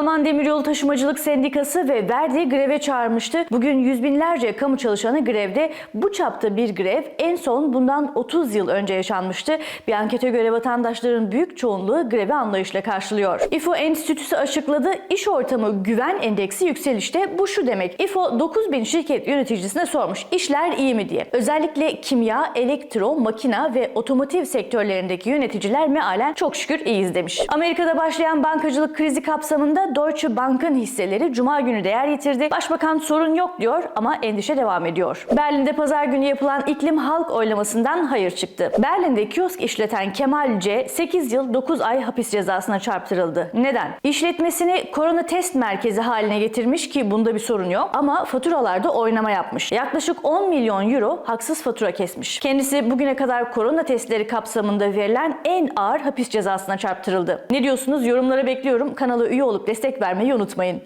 Alman Demiryolu Taşımacılık Sendikası ve Verdi greve çağırmıştı. Bugün yüz binlerce kamu çalışanı grevde. Bu çapta bir grev en son bundan 30 yıl önce yaşanmıştı. Bir ankete göre vatandaşların büyük çoğunluğu grevi anlayışla karşılıyor. İFO Enstitüsü açıkladı. İş ortamı güven endeksi yükselişte. Bu şu demek. İFO 9000 şirket yöneticisine sormuş. İşler iyi mi diye. Özellikle kimya, elektro, makina ve otomotiv sektörlerindeki yöneticiler mealen çok şükür iyiyiz demiş. Amerika'da başlayan bankacılık krizi kapsamında Deutsche Bank'ın hisseleri cuma günü değer yitirdi. Başbakan sorun yok diyor ama endişe devam ediyor. Berlin'de pazar günü yapılan iklim halk oylamasından hayır çıktı. Berlin'de kiosk işleten Kemal C 8 yıl 9 ay hapis cezasına çarptırıldı. Neden? İşletmesini korona test merkezi haline getirmiş ki bunda bir sorun yok ama faturalarda oynama yapmış. Yaklaşık 10 milyon euro haksız fatura kesmiş. Kendisi bugüne kadar korona testleri kapsamında verilen en ağır hapis cezasına çarptırıldı. Ne diyorsunuz? Yorumlara bekliyorum. Kanala üye olup destek vermeyi unutmayın.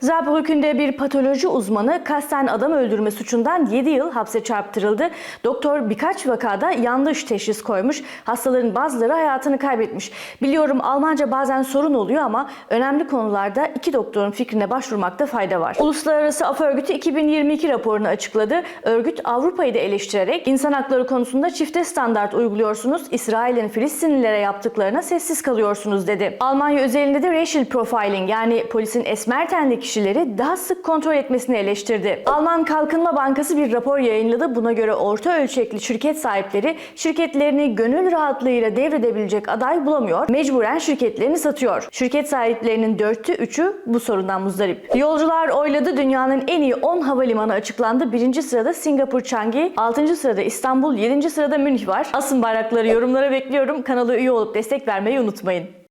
Saarbrücken'de bir patoloji uzmanı kasten adam öldürme suçundan 7 yıl hapse çarptırıldı. Doktor birkaç vakada yanlış teşhis koymuş. Hastaların bazıları hayatını kaybetmiş. Biliyorum Almanca bazen sorun oluyor ama önemli konularda iki doktorun fikrine başvurmakta fayda var. Uluslararası Af Örgütü 2022 raporunu açıkladı. Örgüt Avrupa'yı da eleştirerek insan hakları konusunda çifte standart uyguluyorsunuz. İsrail'in Filistinlilere yaptıklarına sessiz kalıyorsunuz dedi. Almanya özelinde de racial profiling yani polisin esmer tenli kişileri daha sık kontrol etmesini eleştirdi. Alman Kalkınma Bankası bir rapor yayınladı. Buna göre orta ölçekli şirket sahipleri şirketlerini gönül rahatlığıyla devredebilecek aday bulamıyor. Mecburen şirketlerini satıyor. Şirket sahiplerinin dörtte üçü bu sorundan muzdarip. Yolcular oyladı. Dünyanın en iyi 10 havalimanı açıklandı. Birinci sırada Singapur Changi, 6. sırada İstanbul, 7. sırada Münih var. Asın bayrakları yorumlara bekliyorum. Kanala üye olup destek vermeyi unutmayın.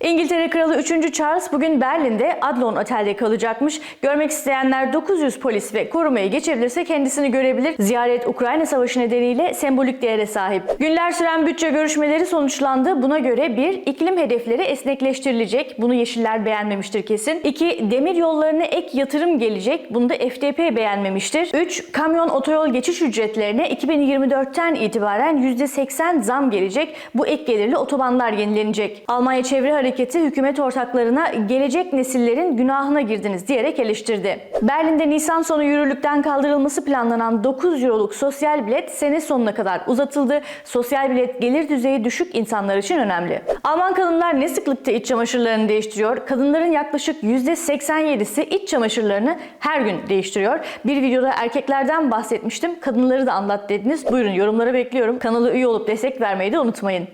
İngiltere Kralı 3. Charles bugün Berlin'de Adlon Otel'de kalacakmış. Görmek isteyenler 900 polis ve korumayı geçebilirse kendisini görebilir. Ziyaret Ukrayna Savaşı nedeniyle sembolik değere sahip. Günler süren bütçe görüşmeleri sonuçlandı. Buna göre bir iklim hedefleri esnekleştirilecek. Bunu Yeşiller beğenmemiştir kesin. 2. Demir yollarına ek yatırım gelecek. Bunu da FDP beğenmemiştir. 3. Kamyon otoyol geçiş ücretlerine 2024'ten itibaren %80 zam gelecek. Bu ek gelirli otobanlar yenilenecek. Almanya Çevre Hareketi hükümet ortaklarına gelecek nesillerin günahına girdiniz diyerek eleştirdi. Berlin'de Nisan sonu yürürlükten kaldırılması planlanan 9 euroluk sosyal bilet sene sonuna kadar uzatıldı. Sosyal bilet gelir düzeyi düşük insanlar için önemli. Alman kadınlar ne sıklıkta iç çamaşırlarını değiştiriyor? Kadınların yaklaşık %87'si iç çamaşırlarını her gün değiştiriyor. Bir videoda erkeklerden bahsetmiştim. Kadınları da anlat dediniz. Buyurun yorumlara bekliyorum. Kanala üye olup destek vermeyi de unutmayın.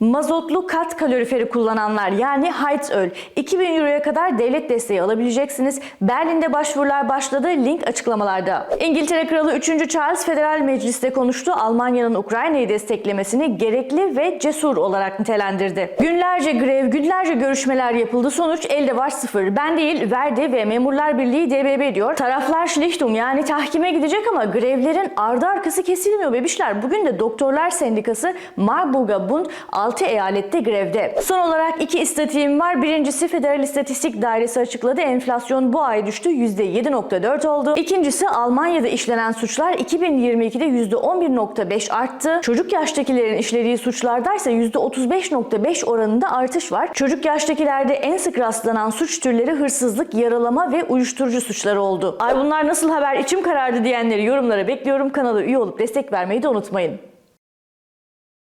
Mazotlu kat kaloriferi kullananlar yani Heizöl 2000 euroya kadar devlet desteği alabileceksiniz. Berlin'de başvurular başladı. Link açıklamalarda. İngiltere Kralı 3. Charles Federal Meclis'te konuştu. Almanya'nın Ukrayna'yı desteklemesini gerekli ve cesur olarak nitelendirdi. Günlerce grev, günlerce görüşmeler yapıldı. Sonuç elde var sıfır. Ben değil Verdi ve Memurlar Birliği DBB diyor. Taraflar Schlichtung yani tahkime gidecek ama grevlerin ardı arkası kesilmiyor bebişler. Bugün de Doktorlar Sendikası Marburger Bund 6 eyalette grevde. Son olarak iki istatiğim var. Birincisi Federal İstatistik Dairesi açıkladı. Enflasyon bu ay düştü. %7.4 oldu. İkincisi Almanya'da işlenen suçlar 2022'de %11.5 arttı. Çocuk yaştakilerin işlediği suçlardaysa %35.5 oranında artış var. Çocuk yaştakilerde en sık rastlanan suç türleri hırsızlık, yaralama ve uyuşturucu suçları oldu. Ay bunlar nasıl haber içim karardı diyenleri yorumlara bekliyorum. Kanala üye olup destek vermeyi de unutmayın.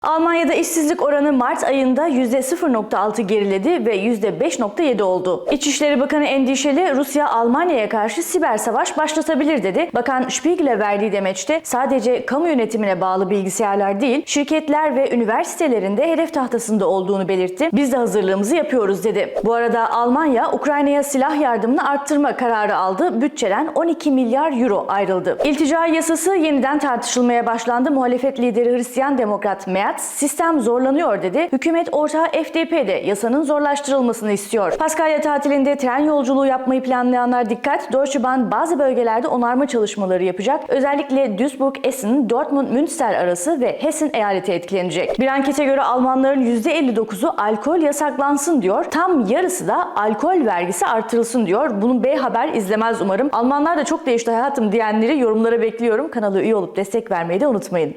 Almanya'da işsizlik oranı Mart ayında %0.6 geriledi ve %5.7 oldu. İçişleri Bakanı endişeli Rusya Almanya'ya karşı siber savaş başlatabilir dedi. Bakan Spiegel'e verdiği demeçte sadece kamu yönetimine bağlı bilgisayarlar değil, şirketler ve üniversitelerinde hedef tahtasında olduğunu belirtti. Biz de hazırlığımızı yapıyoruz dedi. Bu arada Almanya Ukrayna'ya silah yardımını arttırma kararı aldı. Bütçeden 12 milyar euro ayrıldı. İltica yasası yeniden tartışılmaya başlandı. Muhalefet lideri Hristiyan Demokrat Merz sistem zorlanıyor dedi. Hükümet ortağı FDP de yasanın zorlaştırılmasını istiyor. Paskalya tatilinde tren yolculuğu yapmayı planlayanlar dikkat. Deutsche Bahn bazı bölgelerde onarma çalışmaları yapacak. Özellikle Duisburg-Essen, Dortmund-Münster arası ve Hessen eyaleti etkilenecek. Bir ankete göre Almanların %59'u alkol yasaklansın diyor. Tam yarısı da alkol vergisi artırılsın diyor. Bunu B Haber izlemez umarım. Almanlar da çok değişti hayatım diyenleri yorumlara bekliyorum. Kanala üye olup destek vermeyi de unutmayın.